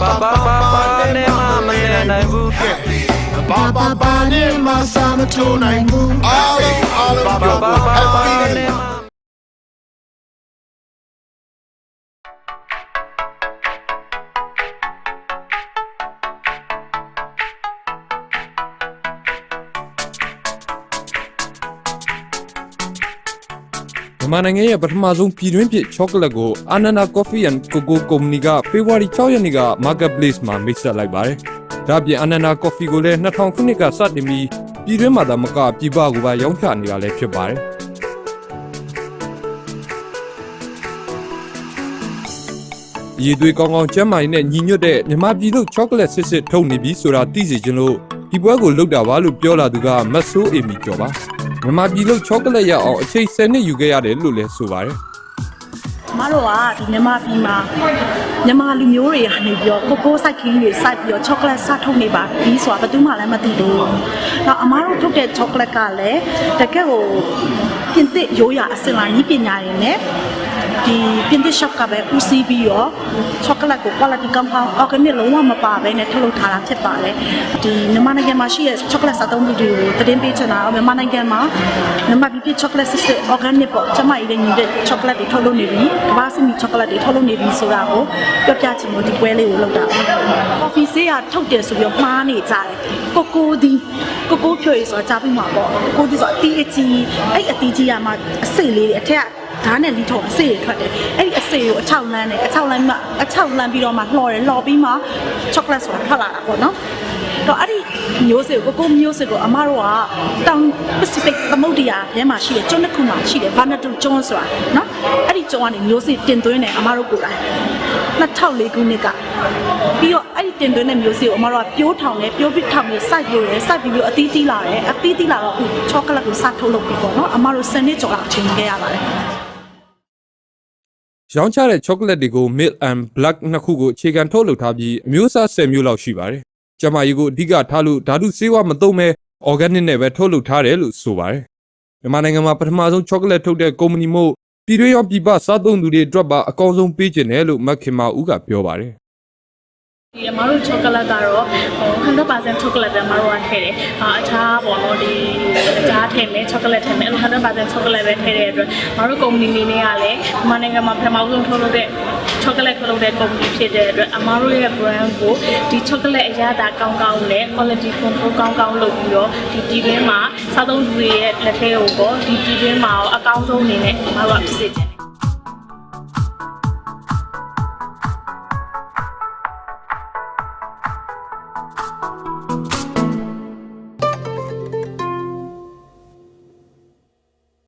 ဘာဘာဘာဘာနဲ့မှမနေနိုင်ဘူးဘာဘာဘာနဲ့မဆာမထိုးနိုင်ဘူးအားလုံးအားလုံးဘာပြောဘာဖို့ဘာဘာ happy နဲ့ မှမြန်မာနိုင်ငံရဲ့ပထမဆုံးပြည်တွင်းဖြစ်ချောကလက်ကို Anana Coffee and Coco Company ကဖေဖော်ဝါရီ6ရက်နေ့က Marketplace မှာမိတ်ဆက်လိုက်ပါတယ်။ဒါ့အပြင် Anana Coffee ကိုလည်း2000ခုနှစ်ကစတင်ပြီးပြည်တွင်းမှာသာမကပြည်ပကိုပါရောင်းချနေတာလည်းဖြစ်ပါတယ်။ရည်သွေးကောင်းကောင်းကျန်းမာရေးနဲ့ညီညွတ်တဲ့မြန်မာပြည်လို့ချောကလက်စစ်စစ်ထုတ်နေပြီဆိုတာသိစေချင်လို့ ဒီပွဲကိုလုပ်တာပါလို့ပြောလာသူကမတ်ဆိုးအေမီကျော်ပါ။မြန်မာပြည်လို့ချောကလက်ရအောင်အချိန်10နှစ်ယူခဲ့ရတယ်လို့လည်းဆိုပါတယ်။ကျမတို့ကဒီမြန်မာပြည်မှာမြန်မာလူမျိုးတွေကနေပြီးတော့ကိုကိုစိုက်ခင်းတွေစိုက်ပြီးတော့ချောကလက်စထုတ်နေပါပြီးဆိုတာဘယ်သူမှလည်းမသိဘူး။နောက်အမားတို့ထုတ်တဲ့ချောကလက်ကလည်းတကယ်ကိုပြင်သစ်ရိုးရာအစင်လာဤပညာတွေနဲ့ ဒီပြင်သစ် shop ကပဲဦးစီးပြီးတော့ချောကလက်ကို quality compound organic လုံးဝမပါဘဲနဲ့ထုတ်လုပ်ထားတာဖြစ်ပါတယ်။ဒီမြန်မာနိုင်ငံမှာရှိတဲ့ချောကလက်စားသုံးသူတွေကိုသတင်းပေးချင်တာတော့မြန်မာနိုင်ငံမှာမြန်မာပြည်ဖြစ်ချောကလက်စစ်စစ် organic ပေါ့ကျမကြီးလည်းညီတဲ့ချောကလက်တွေထုတ်လုပ်နေပြီ။ကမ္ဘာစမီချောကလက်တွေထုတ်လုပ်နေပြီဆိုတာကိုပြောပြချင်လို့ဒီပွဲလေးကိုလုပ်တာပါ။ coffee ဆေးရထုတ်တယ်ဆိုပြီးတော့မှားနေကြတယ်။ကိုကိုဒီကိုကိုဖြိုရဆိုတာကြားပြီးမှာပေါ့။ကိုဒီဆိုအတီးအကြီးအဲ့အတီးကြီးကမှအစိတ်လေးတွေအထက်က ဓာတ်နဲ့လီထုံအစေးတွေထွက်တယ်အဲ့ဒီအစေးကိုအချောက်လန်းတယ်အချောက်လန်းမှအချောက်လန်းပြီးတော့မှလှော်တယ်လှော်ပြီးမှချောကလက်ဆိုတာထွက်လာတာပေါ့နော်တော့အဲ့ဒီမျိုးစေ့ကိုကိုကိုမျိုးစေ့ကိုအမတို့ကတောင် Pacific သမုဒ္ဒရာထဲမှာရှိတဲ့ကျွန်းတစ်ခုမှာရှိတယ် Vanuatu ကျွန်းဆိုတာနော်အဲ့ဒီကျွန်းကနေမျိုးစေ့တင်သွင်းတယ်အမတို့ကိုယ်တိုင်2004ခုနှစ်ကပြီးတော့အဲ့ဒီတင်သွင်းတဲ့မျိုးစေ့ကိုအမတို့ကပြိုးထောင်တယ်ပြိုးပြီးထောင်ပြီးစိုက်ပြိုးတယ်စိုက်ပြီးပြီးအသီးသီးလာတယ်အသီးသီးလာတော့အခုချောကလက်ကိုစထုတ်လုပ်ပြီးပေါ့နော်အမတို့စနစ်ကျော်လောက်အချိန်ကြီးခဲ့ရပါတယ် ရောင်းချတဲ့ chocolate တွေကို milk and black နှစ်ခုကိုအခြေခံထုတ်လုပ်ထားပြီးအမျိုးအစား10မျိုးလောက်ရှိပါတယ်။ကျမကြီးကိုအဓိကထားလို့ဓာတုဆေးဝါးမသုံးပဲ organic နဲ့ပဲထုတ်လုပ်ထားတယ်လို့ဆိုပါတယ်။မြန်မာနိုင်ငံမှာပထမဆုံး chocolate ထုတ်တဲ့ company မို့ပြည်တွင်းရောပြည်ပစားသုံးသူတွေအတွက်ပါအကောင်းဆုံးပေးခြင်းတယ်လို့မက်ခင်မာဦးကပြောပါတယ်။ ဒီအမတို့ချောကလက်ကတော့ဟို100%ချောကလက်ပဲအမတို့ကထည့်တယ်။အာအခြားပေါ့နော်ဒီအခြားထည့်မယ်ချောကလက်ထည့်မယ်အဲ့လို100%ချောကလက်ပဲထည့်တဲ့အတွက်အမတို့ကုမ္ပဏီအနေနဲ့ကလည်းမြန်မာနိုင်ငံမှာပထမဆုံးထုတ်လုပ်တဲ့ချောကလက်ထုတ်လုပ်တဲ့ကုမ္ပဏီဖြစ်တဲ့အတွက်အမတို့ရဲ့ brand ကိုဒီချောကလက်အရသာကောင်းကောင်းနဲ့ quality control ကောင်းကောင်းလုပ်ပြီးတော့ဒီပြည်တွင်းမှာစားသုံးသူတွေရဲ့လက်ထဲကိုပေါ့ဒီပြည်တွင်းမှာအကောင်းဆုံးအနေနဲ့အမတို့ကဖြစ်စေချင်တယ်